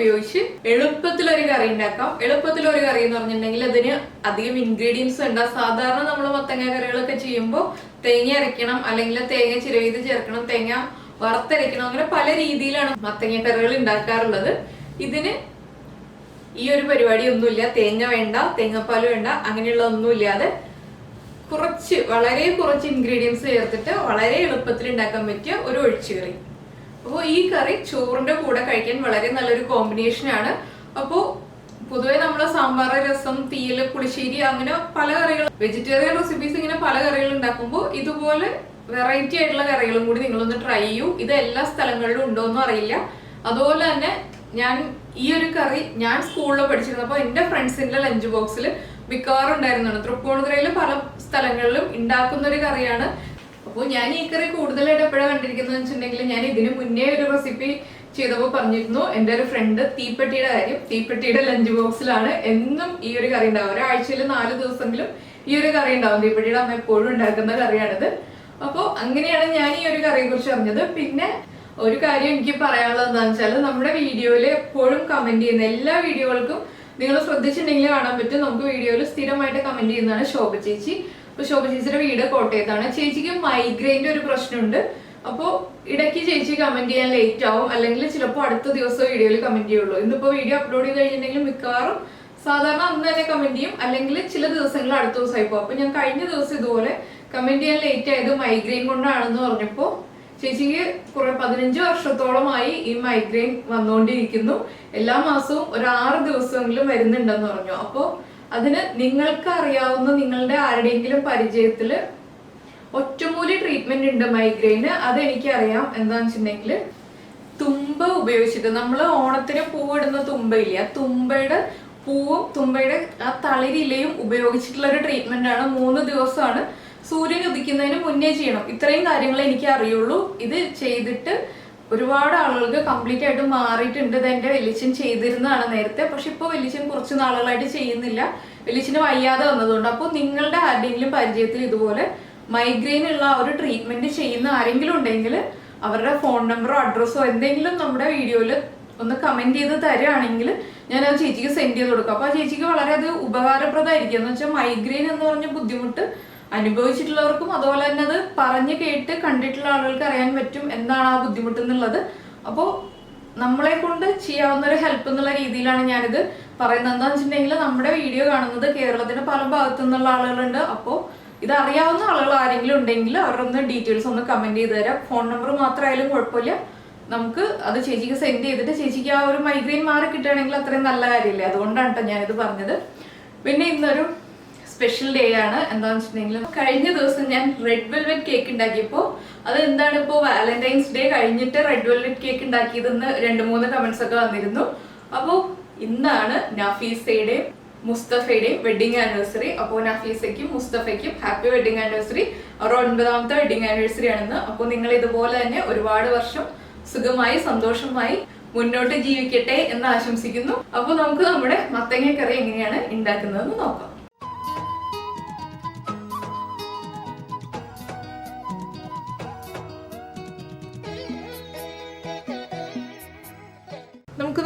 ഉപയോഗിച്ച് എളുപ്പത്തിൽ ഒരു കറി ഉണ്ടാക്കാം. എളുപ്പത്തിൽ ഒരു കറി എന്ന് പറഞ്ഞിട്ടുണ്ടെങ്കിൽ അതിന് അധികം ഇൻഗ്രീഡിയൻസ് ഉണ്ട് സാധാരണ നമ്മൾ മത്തങ്ങ കറികളൊക്കെ ചെയ്യുമ്പോൾ തേങ്ങ അരയ്ക്കണം അല്ലെങ്കിൽ തേങ്ങ ചിരവിത് ചേർക്കണം തേങ്ങ വറുത്തരയ്ക്കണം അങ്ങനെ പല രീതിയിലാണ് മത്തങ്ങ കറികൾ ഉണ്ടാക്കാറുള്ളത്. ഇതിന് ഈ ഒരു പരിപാടി ഒന്നുമില്ല. തേങ്ങ വേണ്ട തേങ്ങാപ്പാൽ വേണ്ട അങ്ങനെയുള്ള ഒന്നുമില്ലാതെ കുറച്ച് വളരെ കുറച്ച് ഇൻഗ്രീഡിയൻസ് ചേർത്തിട്ട് വളരെ എളുപ്പത്തിൽ ഉണ്ടാക്കാൻ പറ്റിയ ഒരു ഒഴിച്ചുകറി. അപ്പോൾ ഈ കറി ചോറിന്റെ കൂടെ കഴിക്കാൻ വളരെ നല്ലൊരു കോമ്പിനേഷൻ ആണ്. അപ്പോൾ പൊതുവെ നമ്മൾ സാമ്പാർ രസം തീയൽ പുളിശ്ശേരി അങ്ങനെ പല കറികൾ വെജിറ്റേറിയൻ റെസിപ്പീസ് ഇങ്ങനെ പല കറികൾ ഉണ്ടാക്കുമ്പോൾ ഇതുപോലെ വെറൈറ്റി ആയിട്ടുള്ള കറികളും കൂടി നിങ്ങളൊന്ന് ട്രൈ ചെയ്യൂ. ഇത് എല്ലാ സ്ഥലങ്ങളിലും ഉണ്ടോ എന്നും അറിയില്ല. അതുപോലെ തന്നെ ഞാൻ ഈ ഒരു കറി ഞാൻ സ്കൂളിൽ പഠിച്ചിരുന്നപ്പോൾ എന്റെ ഫ്രണ്ട്സിന്റെ ലഞ്ച് ബോക്സിൽ മിക്കവാറും ഉണ്ടായിരുന്നതാണ് തൃപ്പൂണിത്തുറയിൽ പല സ്ഥലങ്ങളിലും ഉണ്ടാക്കുന്ന ഒരു കറിയാണ്. അപ്പോൾ ഞാൻ ഈ കറി കൂടുതലായിട്ട് എപ്പോഴാണ് കണ്ടിരിക്കുന്നത് വെച്ചിട്ടുണ്ടെങ്കിൽ ഞാൻ ഇതിന് മുന്നേ ഒരു റെസിപ്പി ചെയ്തപ്പോൾ പറഞ്ഞിരുന്നു. എന്റെ ഒരു ഫ്രണ്ട് തീപ്പെട്ടിയുടെ കാര്യം. തീപ്പെട്ടിയുടെ ലഞ്ച് ബോക്സിലാണ് എന്നും ഈ ഒരു കറി ഉണ്ടാവും ഒരാഴ്ചയിൽ നാല് ദിവസമെങ്കിലും ഈ ഒരു കറി ഉണ്ടാവും. തീപ്പെട്ടിയുടെ അമ്മ എപ്പോഴും ഉണ്ടാക്കുന്ന കറിയാണിത്. അപ്പോൾ അങ്ങനെയാണ് ഞാൻ ഈ ഒരു കറിയെ കുറിച്ച് അറിഞ്ഞത്. പിന്നെ ഒരു കാര്യം എനിക്ക് പറയാനുള്ളത് എന്താണെന്ന് വെച്ചാൽ നമ്മുടെ വീഡിയോയിൽ എപ്പോഴും കമന്റ് ചെയ്യുന്ന എല്ലാ വീഡിയോകൾക്കും നിങ്ങൾ ശ്രദ്ധിച്ചിട്ടുണ്ടെങ്കിൽ കാണാൻ പറ്റും. നമുക്ക് വീഡിയോയിൽ സ്ഥിരമായിട്ട് കമന്റ് ചെയ്യുന്നതാണ് ശോഭ ചേച്ചി. അപ്പൊ ശോഭ ചേച്ചിയുടെ വീട് കോട്ടയത്താണ്. ചേച്ചിക്ക് മൈഗ്രെയിന്റെ ഒരു പ്രശ്നമുണ്ട്. അപ്പോൾ ഇടയ്ക്ക് ചേച്ചി കമന്റ് ചെയ്യാൻ ലേറ്റ് ആവും. അല്ലെങ്കിൽ ചിലപ്പോൾ അടുത്ത ദിവസം വീഡിയോയിൽ കമന്റ് ചെയ്യുള്ളൂ. ഇന്നിപ്പോ വീഡിയോ അപ്ലോഡ് ചെയ്ത് കഴിഞ്ഞിട്ടുണ്ടെങ്കിൽ മിക്കവാറും സാധാരണ അന്ന് തന്നെ കമന്റ് ചെയ്യും. അല്ലെങ്കിൽ ചില ദിവസങ്ങൾ അടുത്ത ദിവസമായി പോകും അപ്പൊ ഞാൻ കഴിഞ്ഞ ദിവസം ഇതുപോലെ കമന്റ് ചെയ്യാൻ ലേറ്റ് ആയത് മൈഗ്രെയിൻ കൊണ്ടാണെന്ന് പറഞ്ഞപ്പോ ചേച്ചിക്ക് കുറെ പതിനഞ്ച് വർഷത്തോളമായി ഈ മൈഗ്രെയിൻ വന്നുകൊണ്ടിരിക്കുന്നു എല്ലാ മാസവും ഒരു ആറ് ദിവസമെങ്കിലും വരുന്നുണ്ടെന്ന് പറഞ്ഞു. അപ്പോൾ അതിന് നിങ്ങൾക്ക് അറിയാവുന്ന നിങ്ങളുടെ ആരുടെയെങ്കിലും പരിചയത്തിൽ ഒറ്റമൂലി ട്രീറ്റ്മെന്റ് ഉണ്ട് മൈഗ്രെയിന് അത് എനിക്കറിയാം എന്താണെന്ന് വെച്ചിട്ടുണ്ടെങ്കിൽ തുമ്പ ഉപയോഗിച്ചിട്ട് നമ്മൾ ഓണത്തിന് പൂവിടുന്ന തുമ്പയില്ല തുമ്പയുടെ പൂവും തുമ്പയുടെ ആ തളിരിലയും ഉപയോഗിച്ചിട്ടുള്ള ഒരു ട്രീറ്റ്മെന്റ് ആണ് മൂന്ന് ദിവസമാണ് സൂര്യൻ ഉദിക്കുന്നതിന് മുന്നേ ചെയ്യണം. ഇത്രയും കാര്യങ്ങൾ എനിക്ക് അറിയുള്ളൂ ഇത് ചെയ്തിട്ട് ഒരുപാട് ആളുകൾക്ക് കംപ്ലീറ്റ് ആയിട്ട് മാറിയിട്ടുണ്ട്. ഇത് എന്റെ വലിയച്ഛൻ ചെയ്തിരുന്നതാണ് നേരത്തെ. പക്ഷെ ഇപ്പോൾ വലിയച്ഛൻ കുറച്ച് നാളുകളായിട്ട് ചെയ്യുന്നില്ല. വലിയച്ഛന് വയ്യാതെ വന്നതുകൊണ്ട്. അപ്പോൾ നിങ്ങളുടെ ആരുടെയെങ്കിലും പരിചയത്തിൽ ഇതുപോലെ മൈഗ്രെയിൻ ഉള്ള ഒരു ട്രീറ്റ്മെന്റ് ചെയ്യുന്ന ആരെങ്കിലും ഉണ്ടെങ്കിൽ അവരുടെ ഫോൺ നമ്പറോ അഡ്രസ്സോ എന്തെങ്കിലും നമ്മുടെ വീഡിയോയിൽ ഒന്ന് കമന്റ് ചെയ്ത് തരുകയാണെങ്കിൽ ഞാൻ ആ ചേച്ചിക്ക് സെൻഡ് ചെയ്ത് കൊടുക്കും. അപ്പൊ ആ ചേച്ചിക്ക് വളരെ അത് ഉപകാരപ്രദമായിരിക്കും. എന്ന് വെച്ചാൽ മൈഗ്രെയിൻ എന്ന് പറഞ്ഞ ബുദ്ധിമുട്ട് അനുഭവിച്ചിട്ടുള്ളവർക്കും അതുപോലെ തന്നെ അത് പറഞ്ഞ് കേട്ട് കണ്ടിട്ടുള്ള ആളുകൾക്ക് അറിയാൻ പറ്റും എന്താണ് ആ ബുദ്ധിമുട്ട് എന്നുള്ളത് അപ്പോൾ നമ്മളെ കൊണ്ട് ചെയ്യാവുന്ന ഒരു ഹെൽപ്പ് എന്നുള്ള രീതിയിലാണ് ഞാനിത് പറയുന്നത്. എന്താണെന്ന് വെച്ചിട്ടുണ്ടെങ്കിൽ നമ്മുടെ വീഡിയോ കാണുന്നത് കേരളത്തിന്റെ പല ഭാഗത്തു നിന്നുള്ള ആളുകളുണ്ട്. അപ്പോൾ ഇത് അറിയാവുന്ന ആളുകൾ ആരെങ്കിലും ഉണ്ടെങ്കിൽ അവരൊന്ന് ഡീറ്റെയിൽസ് ഒന്ന് കമന്റ് ചെയ്ത് തരാം. ഫോൺ നമ്പർ മാത്രമായാലും കുഴപ്പമില്ല. നമുക്ക് അത് ചേച്ചിക്ക് സെൻഡ് ചെയ്തിട്ട് ചേച്ചിക്ക് ആ ഒരു മൈഗ്രെയിൻ മാറി കിട്ടുകയാണെങ്കിൽ അത്രയും നല്ല കാര്യമില്ലേ? അതുകൊണ്ടാണ് കേട്ടോ ഞാനിത് പറഞ്ഞത്. പിന്നെ ഇന്നൊരു സ്പെഷ്യൽ ഡേ ആണ്. എന്താണെന്ന് വെച്ചിട്ടുണ്ടെങ്കിൽ കഴിഞ്ഞ ദിവസം ഞാൻ റെഡ് വെൽവെറ്റ് കേക്ക് ഉണ്ടാക്കിയപ്പോൾ അത് എന്താണ് ഇപ്പോ വാലന്റൈൻസ് ഡേ കഴിഞ്ഞിട്ട് റെഡ് വെൽവെറ്റ് കേക്ക് ഉണ്ടാക്കിയതെന്ന് രണ്ട് മൂന്ന് കമന്റ്സ് ഒക്കെ വന്നിരുന്നു. അപ്പോൾ ഇന്നാണ് നഫീസയുടെയും മുസ്തഫയുടെയും വെഡിങ് ആനിവേഴ്സറി അപ്പോൾ നഫീസയ്ക്കും മുസ്തഫയ്ക്കും ഹാപ്പി വെഡിങ് ആനിവേഴ്സറി അവരുടെ ഒൻപതാമത്തെ വെഡിങ് ആനിവേഴ്സറി ആണെന്ന്. അപ്പോൾ നിങ്ങൾ ഇതുപോലെ തന്നെ ഒരുപാട് വർഷം സുഖമായി സന്തോഷമായി മുന്നോട്ട് ജീവിക്കട്ടെ എന്ന് ആശംസിക്കുന്നു. അപ്പോൾ നമുക്ക് നമ്മുടെ മത്തങ്ങ കറി എങ്ങനെയാണ് ഉണ്ടാക്കുന്നതെന്ന് നോക്കാം.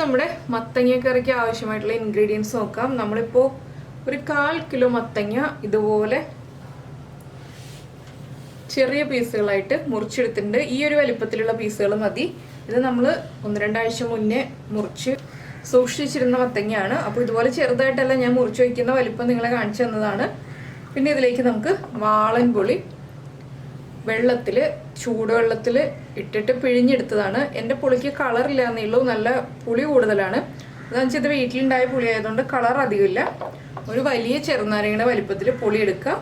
നമ്മുടെ മത്തങ്ങ കറിക്ക് ആവശ്യമായിട്ടുള്ള ഇൻഗ്രീഡിയൻസ് നോക്കാം. നമ്മളിപ്പോൾ ഒരു കാൽ കിലോ മത്തങ്ങ ഇതുപോലെ ചെറിയ പീസുകളായിട്ട് മുറിച്ചെടുത്തിട്ടുണ്ട്. ഈ ഒരു വലിപ്പത്തിലുള്ള പീസുകൾ മതി. ഇത് നമ്മൾ ഒന്ന് രണ്ടാഴ്ച മുന്നേ മുറിച്ച് സൂക്ഷിച്ചിരുന്ന മത്തങ്ങയാണ്. അപ്പോൾ ഇതുപോലെ ചെറുതായിട്ടല്ല ഞാൻ മുറിച്ച് വയ്ക്കുന്ന വലിപ്പം നിങ്ങളെ കാണിച്ചു തന്നതാണ്. പിന്നെ ഇതിലേക്ക് നമുക്ക് വാളൻ പുളി വെള്ളത്തിൽ ചൂടുവെള്ളത്തിൽ ഇട്ടിട്ട് പിഴിഞ്ഞെടുത്തതാണ്. എന്റെ പുളിക്ക് കളറില്ല എന്നുള്ളൂ നല്ല പുളി കൂടുതലാണ്. അതാണെന്ന് വെച്ചാൽ ഇത് വീട്ടിലുണ്ടായ പുളി ആയതുകൊണ്ട് കളർ അധികമില്ല. ഒരു വലിയ ചെറുനാരങ്ങയുടെ വലിപ്പത്തിൽ പുളി എടുക്കുക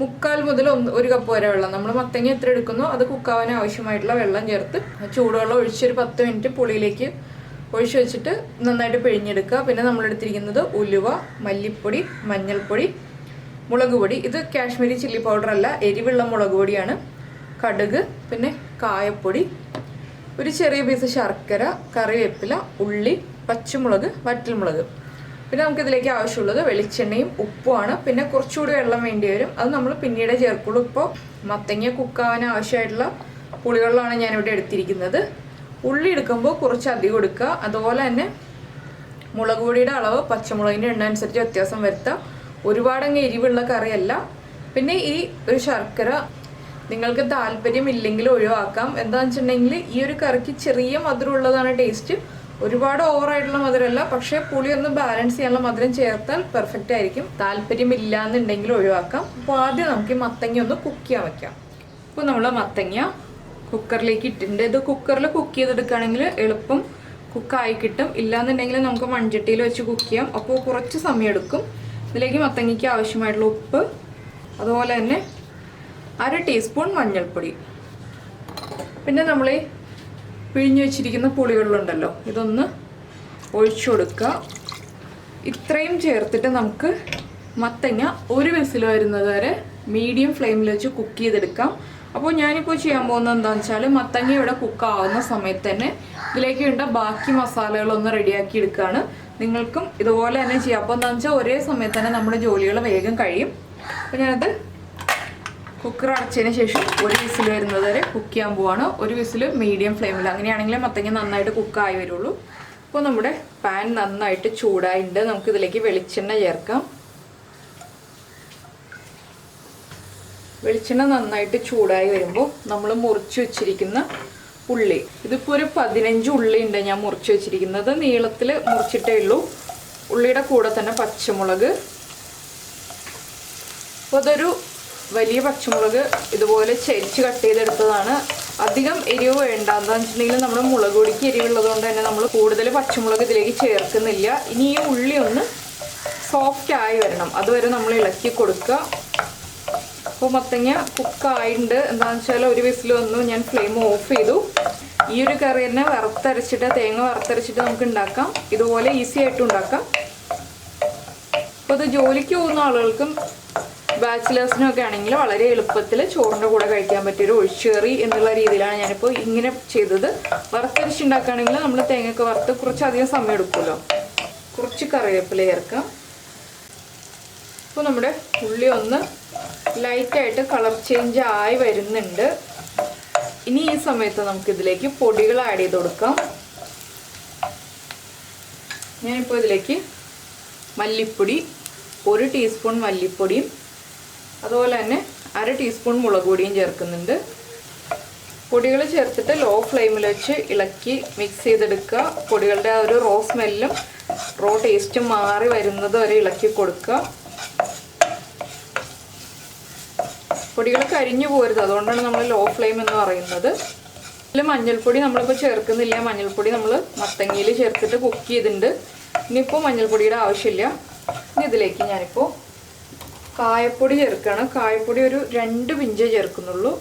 മുക്കാൽ മുതൽ ഒന്ന് ഒരു കപ്പ് വരെ വെള്ളം. നമ്മൾ മത്തങ്ങ എത്ര എടുക്കുന്നോ അത് കുക്കാവാൻ ആവശ്യമായിട്ടുള്ള വെള്ളം ചേർത്ത് ചൂടുവെള്ളം ഒഴിച്ചൊരു പത്ത് മിനിറ്റ് പുളിയിലേക്ക് ഒഴിച്ചു വെച്ചിട്ട് നന്നായിട്ട് പിഴിഞ്ഞെടുക്കുക പിന്നെ നമ്മളെടുത്തിരിക്കുന്നത് ഉലുവ മല്ലിപ്പൊടി മഞ്ഞൾപ്പൊടി മുളക് പൊടി. ഇത് കാശ്മീരി ചില്ലി പൗഡർ അല്ല എരിവുള്ള മുളക് പൊടിയാണ്. കടുക് പിന്നെ കായപ്പൊടി ഒരു ചെറിയ പീസ് ശർക്കര കറിവേപ്പില ഉള്ളി പച്ചമുളക് വറ്റൽമുളക്. പിന്നെ നമുക്ക് ഇതിലേക്ക് ആവശ്യമുള്ളത് വെളിച്ചെണ്ണയും ഉപ്പുമാണ്. പിന്നെ കുറച്ചുകൂടി വെള്ളം വേണ്ടി വരും. അത് നമ്മൾ പിന്നീട് ചേർക്കുള്ളൂ. ഇപ്പോൾ മത്തങ്ങ കുക്കാവാൻ ആവശ്യമായിട്ടുള്ള പുളിവെള്ളമാണ് ഞാനിവിടെ എടുത്തിരിക്കുന്നത്. ഉള്ളി എടുക്കുമ്പോൾ കുറച്ച് അധികം എടുക്കുക. അതുപോലെ തന്നെ മുളക് പൊടിയുടെ അളവ് പച്ചമുളകിന്റെ എണ്ണ അനുസരിച്ച് വ്യത്യാസം വരുത്താം. ഒരുപാട് അങ്ങ് എരിവുള്ള കറിയല്ല. പിന്നെ ഈ ഒരു ശർക്കര നിങ്ങൾക്ക് താല്പര്യമില്ലെങ്കിൽ ഒഴിവാക്കാം. എന്താണെന്ന് വെച്ചിട്ടുണ്ടെങ്കിൽ ഈ ഒരു കറിക്ക് ചെറിയ മധുരമുള്ളതാണ് ടേസ്റ്റ് ഒരുപാട് ഓവറായിട്ടുള്ള മധുരമല്ല പക്ഷേ പുളി ഒന്ന് ബാലൻസ് ചെയ്യാനുള്ള മധുരം ചേർത്താൽ പെർഫെക്റ്റ് ആയിരിക്കും. താല്പര്യമില്ല എന്നുണ്ടെങ്കിൽ ഒഴിവാക്കാം. അപ്പോൾ ആദ്യം നമുക്ക് ഈ മത്തങ്ങ ഒന്ന് കുക്ക് ചെയ്യാൻ വെക്കാം. ഇപ്പോൾ നമ്മൾ മത്തങ്ങ കുക്കറിലേക്ക് ഇട്ടിട്ടുണ്ട്. ഇത് കുക്കറിൽ കുക്ക് ചെയ്തെടുക്കുകയാണെങ്കിൽ എളുപ്പം കുക്കായി കിട്ടും. ഇല്ലാന്നുണ്ടെങ്കിൽ നമുക്ക് മൺചട്ടിയിൽ വെച്ച് കുക്ക് ചെയ്യാം. അപ്പോൾ കുറച്ച് സമയം എടുക്കും. ഇതിലേക്ക് മത്തങ്ങയ്ക്ക് ആവശ്യമായിട്ടുള്ള ഉപ്പ് അതുപോലെ തന്നെ അര ടീസ്പൂൺ മഞ്ഞൾപ്പൊടി. പിന്നെ നമ്മൾ പിഴിഞ്ഞു വെച്ചിരിക്കുന്ന പുളിവെള്ളമുണ്ടല്ലോ ഇതൊന്ന് ഒഴിച്ചു കൊടുക്കുക. ഇത്രയും ചേർത്തിട്ട് നമുക്ക് മത്തങ്ങ ഒരു വിസിൽ വരുന്നത് വരെ മീഡിയം ഫ്ലെയിമിൽ വെച്ച് കുക്ക് ചെയ്തെടുക്കാം. അപ്പോൾ ഞാനിപ്പോൾ ചെയ്യാൻ പോകുന്നത് എന്താണെന്ന് വെച്ചാൽ മത്തങ്ങ ഇവിടെ കുക്ക് ആവുന്ന സമയത്ത് തന്നെ ഇതിലേക്ക് വേണ്ട ബാക്കി മസാലകളൊന്ന് റെഡിയാക്കി എടുക്കുകയാണ്. നിങ്ങൾക്കും ഇതുപോലെ തന്നെ ചെയ്യാം. അപ്പോൾ എന്താണെന്ന് വെച്ചാൽ ഒരേ സമയത്ത് തന്നെ നമ്മുടെ ജോലികൾ വേഗം കഴിയും. അപ്പോൾ ഞാനത് കുക്കർ അടച്ചതിന് ശേഷം ഒരു വിസിൽ വരുന്നത് വരെ കുക്ക് ചെയ്യാൻ പോവാണ്. ഒരു വിസിൽ മീഡിയം ഫ്ലെയിമിൽ അങ്ങനെയാണെങ്കിൽ മത്തങ്ങ നന്നായിട്ട് കുക്കായി വരുള്ളൂ. അപ്പോൾ നമ്മുടെ പാൻ നന്നായിട്ട് ചൂടായിട്ടുണ്ട്. നമുക്ക് ഇതിലേക്ക് വെളിച്ചെണ്ണ ചേർക്കാം. വെളിച്ചെണ്ണ നന്നായിട്ട് ചൂടായി വരുമ്പോൾ നമ്മൾ മുറിച്ച് വെച്ചിരിക്കുന്ന ഉള്ളി. ഇതിപ്പോ ഒരു പതിനഞ്ച് ഉള്ളി ഉണ്ട് ഞാൻ മുറിച്ച് വെച്ചിരിക്കുന്നത്. നീളത്തിൽ മുറിച്ചിട്ടേ ഉള്ളൂ. ഉള്ളിയുടെ കൂടെ തന്നെ പച്ചമുളക്. അപ്പോൾ അതൊരു വലിയ പച്ചമുളക് ഇതുപോലെ ചെരിച്ച് കട്ട് ചെയ്തെടുത്തതാണ്. അധികം എരിവ് വേണ്ട എന്താണെന്ന് വെച്ചിട്ടുണ്ടെങ്കിൽ നമ്മുടെ മുളക് പൊടിക്ക് എരിവുള്ളത് കൊണ്ട് തന്നെ നമ്മൾ കൂടുതൽ പച്ചമുളക് ഇതിലേക്ക് ചേർക്കുന്നില്ല. ഇനി ഈ ഉള്ളി ഒന്ന് സോഫ്റ്റ് ആയി വരണം. അതുവരെ നമ്മൾ ഇളക്കി കൊടുക്കുക. അപ്പോൾ മത്തങ്ങ കുക്കായിട്ടുണ്ട് എന്താണെന്ന് വെച്ചാൽ ഒരു വിസിൽ വന്നു. ഞാൻ ഫ്ലെയിം ഓഫ് ചെയ്തു. ഈ ഒരു കറി തന്നെ വറുത്തരച്ചിട്ട് തേങ്ങ വറുത്തരച്ചിട്ട് നമുക്ക് ഉണ്ടാക്കാം. ഇതുപോലെ ഈസി ആയിട്ട് ഉണ്ടാക്കാം. അപ്പോൾ ഇത് ജോലിക്ക് പോകുന്ന ആളുകൾക്കും ബാച്ചിലേഴ്സിനും ഒക്കെ ആണെങ്കിൽ വളരെ എളുപ്പത്തിൽ ചോറിന്റെ കൂടെ കഴിക്കാൻ പറ്റിയൊരു ഒഴിച്ചേറി എന്നുള്ള രീതിയിലാണ് ഞാനിപ്പോൾ ഇങ്ങനെ ചെയ്തത്. വറുത്തരച്ചുണ്ടാക്കുകയാണെങ്കിൽ നമ്മൾ തേങ്ങയൊക്കെ വറുത്ത് കുറച്ചധികം സമയം എടുക്കുമല്ലോ. കുറച്ച് കറിവേപ്പില ചേർക്കാം. ഇപ്പോൾ നമ്മുടെ ഉള്ളി ഒന്ന് ലൈറ്റായിട്ട് കളർ ചേഞ്ച് ആയി വരുന്നുണ്ട്. ഇനി ഈ സമയത്ത് നമുക്കിതിലേക്ക് പൊടികൾ ആഡ് ചെയ്ത് കൊടുക്കാം. ഞാനിപ്പോൾ ഇതിലേക്ക് മല്ലിപ്പൊടി ഒരു ടീസ്പൂൺ മല്ലിപ്പൊടിയും അതുപോലെ തന്നെ അര ടീസ്പൂൺ മുളക് പൊടിയും ചേർക്കുന്നുണ്ട്. പൊടികൾ ചേർത്തിട്ട് ലോ ഫ്ലെയിമിൽ വെച്ച് ഇളക്കി മിക്സ് ചെയ്തെടുക്കുക. പൊടികളുടെ ആ ഒരു റോ സ്മെല്ലും റോ ടേസ്റ്റും മാറി വരുന്നത് വരെ ഇളക്കി കൊടുക്കുക. പൊടികൾ കരിഞ്ഞു പോരുത്. അതുകൊണ്ടാണ് നമ്മൾ ലോ ഫ്ലെയിം എന്ന് പറയുന്നത്. ഇതിൽ മഞ്ഞൾപ്പൊടി നമ്മളിപ്പോൾ ചേർക്കുന്നില്ല. മഞ്ഞൾപ്പൊടി നമ്മൾ മത്തങ്ങയിൽ ചേർത്തിട്ട് കുക്ക് ചെയ്തിട്ടുണ്ട്. ഇനിയിപ്പോൾ മഞ്ഞൾപ്പൊടിയുടെ ആവശ്യമില്ല. ഇനി ഇതിലേക്ക് ഞാനിപ്പോൾ കായപ്പൊടി ചേർക്കുകയാണ് കായപ്പൊടി ഒരു രണ്ട് പിഞ്ചേ ചേർക്കുന്നുള്ളൂ.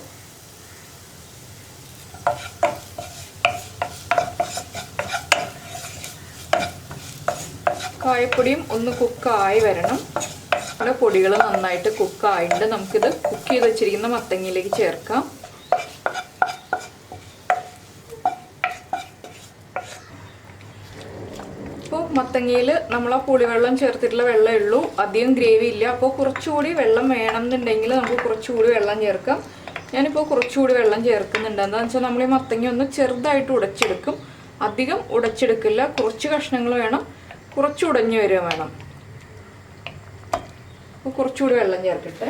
കായപ്പൊടിയും ഒന്ന് കുക്കായി വരണം. നമ്മുടെ പൊടികൾ നന്നായിട്ട് കുക്കായിട്ടുണ്ട്. നമുക്കിത് കുക്ക് ചെയ്ത് വെച്ചിരിക്കുന്ന മത്തങ്ങയിലേക്ക് ചേർക്കാം. ഇപ്പോൾ മത്തങ്ങയിൽ നമ്മൾ ആ പുളിവെള്ളം ചേർത്തിട്ടുള്ള വെള്ളമേ ഉള്ളൂ. അധികം ഗ്രേവി ഇല്ല. അപ്പോൾ കുറച്ചുകൂടി വെള്ളം വേണം എന്നുണ്ടെങ്കിൽ നമുക്ക് കുറച്ചുകൂടി വെള്ളം ചേർക്കാം. ഞാനിപ്പോൾ കുറച്ചുകൂടി വെള്ളം ചേർക്കുന്നുണ്ട്. എന്താണെന്ന് വെച്ചാൽ നമ്മൾ ഈ മത്തങ്ങ ഒന്ന് ചെറുതായിട്ട് ഉടച്ചെടുക്കും. അധികം ഉടച്ചെടുക്കില്ല. കുറച്ച് കഷ്ണങ്ങൾ വേണം. കുറച്ച് ഉടഞ്ഞു വരിക വേണം. അപ്പോൾ കുറച്ചുകൂടി വെള്ളം ചേർക്കട്ടെ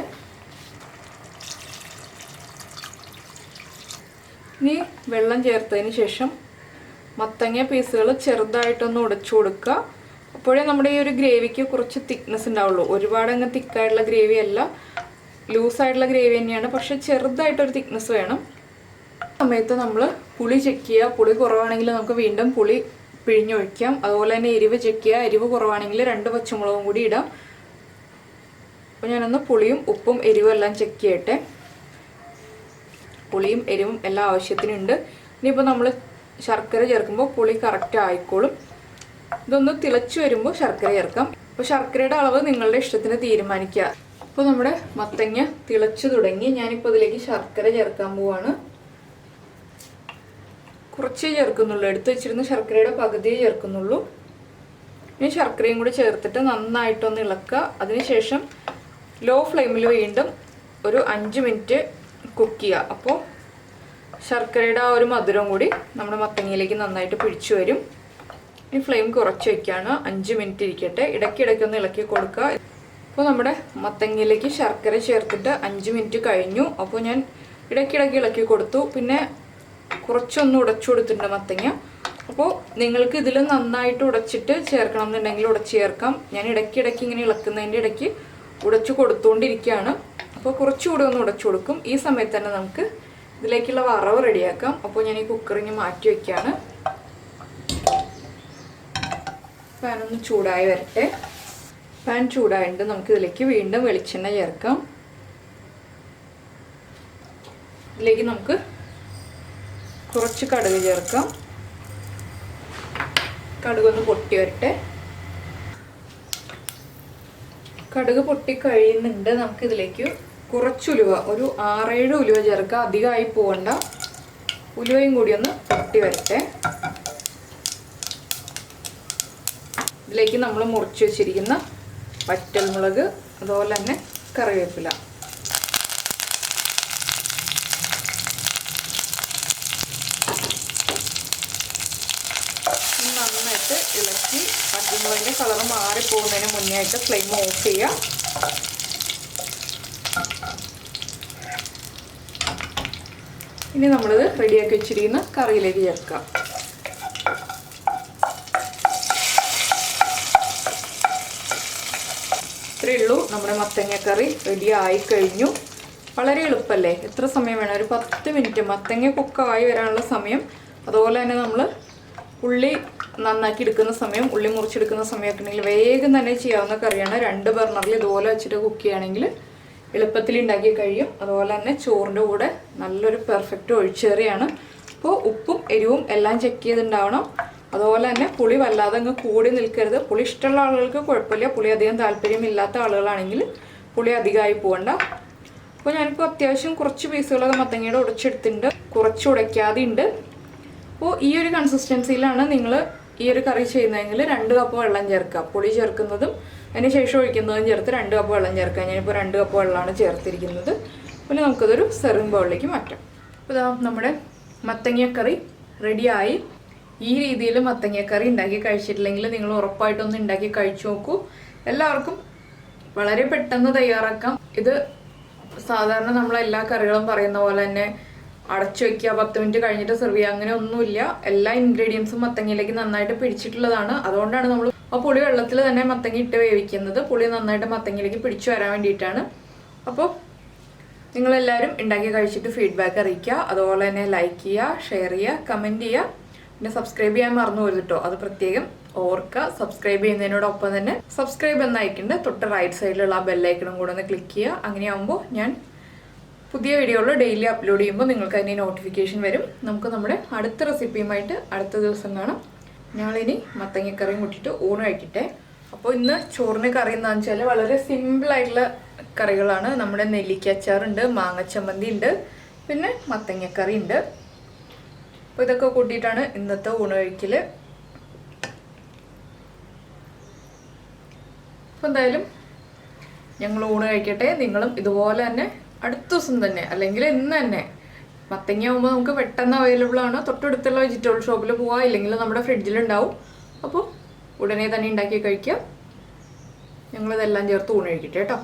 ഇനി വെള്ളം ചേർത്തതിന് ശേഷം മത്തങ്ങ പീസുകൾ ചെറുതായിട്ടൊന്ന് ഉടച്ചു കൊടുക്കുക. അപ്പോഴേ നമ്മുടെ ഈ ഒരു ഗ്രേവിക്ക് കുറച്ച് തിക്നെസ് ഉണ്ടാവുള്ളൂ. ഒരുപാട് അങ്ങ് തിക്കായിട്ടുള്ള ഗ്രേവി അല്ല. ലൂസായിട്ടുള്ള ഗ്രേവി തന്നെയാണ്. പക്ഷെ ചെറുതായിട്ടൊരു തിക്നെസ് വേണം. സമയത്ത് നമ്മൾ പുളി ചെക്ക് ചെയ്യുക. പുളി കുറവാണെങ്കിൽ നമുക്ക് വീണ്ടും പുളി പിഴിഞ്ഞൊഴിക്കാം. അതുപോലെ തന്നെ എരിവ് ചെക്ക് ചെയ്യുക. എരിവ് കുറവാണെങ്കിൽ രണ്ട് പച്ചമുളകും കൂടി ഇടാം. അപ്പോൾ ഞാനൊന്ന് പുളിയും ഉപ്പും എരിവും എല്ലാം ചെക്ക് ചെയ്യട്ടെ. പുളിയും എരിവും എല്ലാം ആവശ്യത്തിനുണ്ട്. ഇനിയിപ്പോൾ നമ്മൾ ശർക്കര ചേർക്കുമ്പോൾ പുളി കറക്റ്റ് ആയിക്കോളും. ഇതൊന്ന് തിളച്ച് വരുമ്പോൾ ശർക്കര ചേർക്കാം. അപ്പോൾ ശർക്കരയുടെ അളവ് നിങ്ങളുടെ ഇഷ്ടത്തിന് തീരുമാനിക്കുക. അപ്പോൾ നമ്മുടെ മത്തങ്ങ തിളച്ചു തുടങ്ങി. ഞാനിപ്പോൾ അതിലേക്ക് ശർക്കര ചേർക്കാൻ പോവാണ്. കുറച്ചേ ചേർക്കുന്നുള്ളൂ. എടുത്തു വെച്ചിരുന്ന ശർക്കരയുടെ പകുതിയേ ചേർക്കുന്നുള്ളൂ. ഇനി ശർക്കരയും കൂടി ചേർത്തിട്ട് നന്നായിട്ടൊന്ന് ഇളക്കുക. അതിനുശേഷം ലോ ഫ്ലെയിമിൽ വീണ്ടും ഒരു അഞ്ച് മിനിറ്റ് കുക്ക് ചെയ്യുക അപ്പോൾ ശർക്കരയുടെ ആ ഒരു മധുരം കൂടി നമ്മുടെ മത്തങ്ങയിലേക്ക് നന്നായിട്ട് പിടിച്ചു വരും. ഇനി ഫ്ലെയിം കുറച്ച് വയ്ക്കുകയാണ് അഞ്ച് മിനിറ്റ് ഇരിക്കട്ടെ. ഇടയ്ക്കിടയ്ക്ക് ഒന്ന് ഇളക്കി കൊടുക്കുക. അപ്പോൾ നമ്മുടെ മത്തങ്ങയിലേക്ക് ശർക്കര ചേർത്തിട്ട് അഞ്ച് മിനിറ്റ് കഴിഞ്ഞു. അപ്പോൾ ഞാൻ ഇടയ്ക്കിടയ്ക്ക് ഇളക്കി കൊടുത്തു. പിന്നെ കുറച്ചൊന്ന് ഉടച്ചു കൊടുത്തിട്ടുണ്ട് മത്തങ്ങ. അപ്പോൾ നിങ്ങൾക്ക് ഇതിൽ നന്നായിട്ട് ഉടച്ചിട്ട് ചേർക്കണം എന്നുണ്ടെങ്കിൽ ഉടച്ച് ചേർക്കാം. ഞാൻ ഇടയ്ക്കിടയ്ക്ക് ഇങ്ങനെ ഇളക്കുന്നതിന്റെ ഇടയ്ക്ക് ഉടച്ചു കൊടുത്തുകൊണ്ടിരിക്കുകയാണ് അപ്പോൾ കുറച്ചുകൂടെ ഒന്ന് ഉടച്ചു കൊടുക്കും. ഈ സമയത്ത് തന്നെ നമുക്ക് ഇതിലേക്കുള്ള വറവ് റെഡിയാക്കാം. അപ്പോൾ ഞാൻ ഈ കുക്കറിങ് മാറ്റി വയ്ക്കുകയാണ് പാൻ ഒന്ന് ചൂടായി വരട്ടെ. പാൻ ചൂടായിട്ട് നമുക്ക് ഇതിലേക്ക് വീണ്ടും വെളിച്ചെണ്ണ ചേർക്കാം. ഇതിലേക്ക് നമുക്ക് കുറച്ച് കടുക് ചേർക്കാം. കടുകൊന്ന് പൊട്ടി വരട്ടെ. കടുക് പൊട്ടി കഴിയുന്നുണ്ട്. നമുക്ക് ഇതിലേക്ക് കുറച്ച് ഉലുവ ഒരു ആറേഴ് ഉലുവ ചേർക്കുക. അധികമായി പോകണ്ട ഉലുവയും കൂടി ഒന്ന് പൊട്ടി വരട്ടെ. ഇതിലേക്ക് നമ്മൾ മുറിച്ച് വെച്ചിരിക്കുന്ന വറ്റൽമുളക് അതുപോലെ തന്നെ കറിവേപ്പില. നന്നായിട്ട് ഇളക്കി വറ്റൽമുളകിന്റെ കളർ മാറിപ്പോകുന്നതിന് മുന്നേ ആയിട്ട് ഫ്ലെയിം ഓഫ് ചെയ്യാം ഇനി നമ്മളിത് റെഡിയാക്കി വെച്ചിരിക്കുന്ന കറിയിലേക്ക് ചേർക്കാം. ഇത്രയേ ഉള്ളൂ. നമ്മുടെ മത്തങ്ങ റെഡി ആയി കഴിഞ്ഞു വളരെ എളുപ്പമല്ലേ എത്ര സമയം വേണം? ഒരു പത്ത് മിനിറ്റ് മത്തങ്ങ കുക്കായി വരാനുള്ള സമയം. അതുപോലെ തന്നെ നമ്മൾ ഉള്ളി നന്നാക്കി എടുക്കുന്ന സമയം ഉള്ളി മുറിച്ചെടുക്കുന്ന സമയമൊക്കെ വേഗം തന്നെ ചെയ്യാവുന്ന കറിയാണ്. രണ്ട് ബർണറിൽ ഇതുപോലെ വെച്ചിട്ട് കുക്ക് ചെയ്യുകയാണെങ്കിൽ എളുപ്പത്തിൽ ഉണ്ടാക്കി കഴിയും. അതുപോലെ തന്നെ ചോറിന്റെ കൂടെ നല്ലൊരു പെർഫെക്റ്റ് ഒഴിച്ചേറിയാണ്. അപ്പോൾ ഉപ്പും എരിവും എല്ലാം ചെക്ക് ചെയ്തിട്ടുണ്ടാവണം. അതുപോലെ തന്നെ പുളി വല്ലാതെ അങ്ങ് കൂടി നിൽക്കരുത്. പുളി ഇഷ്ടമുള്ള ആളുകൾക്ക് കുഴപ്പമില്ല. പുളി അധികം താല്പര്യമില്ലാത്ത ആളുകളാണെങ്കിൽ പുളി അധികമായി പോകണ്ട അപ്പോൾ ഞാനിപ്പോൾ അത്യാവശ്യം കുറച്ച് പീസുകളൊക്കെ മത്തങ്ങയുടെ ഉടച്ചെടുത്തിട്ടുണ്ട്. കുറച്ച് ഉടയ്ക്കാതെ ഉണ്ട്. അപ്പോൾ ഈ ഒരു കൺസിസ്റ്റൻസിയിലാണ് നിങ്ങൾ ഈ ഒരു കറി ചെയ്യുന്നതെങ്കിൽ രണ്ട് കപ്പ് വെള്ളം ചേർക്കുക. പുളി ചേർക്കുന്നതും അതിന് ശേഷം ഒഴിക്കുന്നതും ചേർത്ത് രണ്ട് കപ്പ് വെള്ളം ചേർക്കുക. ഞാനിപ്പോൾ രണ്ട് കപ്പ് വെള്ളമാണ് ചേർത്തിരിക്കുന്നത്. പിന്നെ നമുക്കതൊരു സെറിംഗ് ബൗളിലേക്ക് മാറ്റാം. അപ്പോൾ ഇതാ നമ്മുടെ മത്തങ്ങക്കറി റെഡിയായി ഈ രീതിയിൽ മത്തങ്ങക്കറി ഉണ്ടാക്കി കഴിച്ചിട്ടില്ലെങ്കിൽ നിങ്ങൾ ഉറപ്പായിട്ടൊന്ന് ഉണ്ടാക്കി കഴിച്ചു നോക്കൂ. എല്ലാവർക്കും വളരെ പെട്ടെന്ന് തയ്യാറാക്കാം. ഇത് സാധാരണ നമ്മൾ എല്ലാ കറികളും പറയുന്ന പോലെ തന്നെ അടച്ചു വെക്കുക പത്ത് മിനിറ്റ് കഴിഞ്ഞിട്ട് സെർവ് ചെയ്യുക അങ്ങനെ ഒന്നുമില്ല. എല്ലാ ഇൻഗ്രീഡിയൻസും മത്തങ്ങയിലേക്ക് നന്നായിട്ട് പിടിച്ചിട്ടുള്ളതാണ്. അതുകൊണ്ടാണ് നമ്മൾ ആ പുളി വെള്ളത്തിൽ തന്നെ മത്തങ്ങ ഇട്ട് വേവിക്കുന്നത്. പുളി നന്നായിട്ട് മത്തങ്ങയിലേക്ക് പിടിച്ചു വരാൻ വേണ്ടിയിട്ടാണ്. അപ്പോൾ നിങ്ങളെല്ലാവരും ഉണ്ടാക്കി കഴിച്ചിട്ട് ഫീഡ്ബാക്ക് അറിയിക്കുക. അതുപോലെ തന്നെ ലൈക്ക് ചെയ്യുക ഷെയർ ചെയ്യുക കമന്റ് ചെയ്യുക. പിന്നെ സബ്സ്ക്രൈബ് ചെയ്യാൻ മറന്നു പോയത് കേട്ടോ അത് പ്രത്യേകം ഓർക്കുക. സബ്സ്ക്രൈബ് ചെയ്യുന്നതിനോടൊപ്പം തന്നെ സബ്സ്ക്രൈബ് എന്ന തൊട്ട് റൈറ്റ് സൈഡിലുള്ള ആ ബെല്ലൈക്കണും കൂടെ ഒന്ന് ക്ലിക്ക് ചെയ്യുക. അങ്ങനെയാകുമ്പോൾ ഞാൻ പുതിയ വീഡിയോകൾ ഡെയിലി അപ്ലോഡ് ചെയ്യുമ്പോൾ നിങ്ങൾക്ക് അതിന് നോട്ടിഫിക്കേഷൻ വരും. നമുക്ക് നമ്മുടെ അടുത്ത റെസിപ്പിയുമായിട്ട് അടുത്ത ദിവസം കാണാം. ഞങ്ങളിനി മത്തങ്ങക്കറിയും കൂട്ടിയിട്ട് ഊണ് കഴിക്കട്ടെ. അപ്പോൾ ഇന്ന് ചോറിന് കറി എന്താണെന്ന് വെച്ചാൽ വളരെ സിമ്പിളായിട്ടുള്ള കറികളാണ്. നമ്മുടെ നെല്ലിക്ക അച്ചാറുണ്ട് മാങ്ങച്ചമ്മന്തി ഉണ്ട് പിന്നെ മത്തങ്ങക്കറി ഉണ്ട്. അപ്പോൾ ഇതൊക്കെ കൂട്ടിയിട്ടാണ് ഇന്നത്തെ ഊണ് കഴിക്കൽ അപ്പോൾ എന്തായാലും ഞങ്ങൾ ഊണ് കഴിക്കട്ടെ. നിങ്ങളും ഇതുപോലെ തന്നെ അടുത്ത ദിവസം തന്നെ അല്ലെങ്കിൽ ഇന്ന് തന്നെ. മത്തങ്ങ ആകുമ്പോൾ നമുക്ക് പെട്ടെന്ന് അവൈലബിൾ ആണ്. തൊട്ടടുത്തുള്ള വെജിറ്റബിൾ ഷോപ്പിൽ പോവാം ഇല്ലെങ്കിൽ നമ്മുടെ ഫ്രിഡ്ജിലുണ്ടാവും അപ്പോൾ ഉടനെ തന്നെ ഉണ്ടാക്കി കഴിക്കാം. ഞങ്ങളിതെല്ലാം ചേർത്ത് ഊണ് കഴിക്കട്ടെ കേട്ടോ.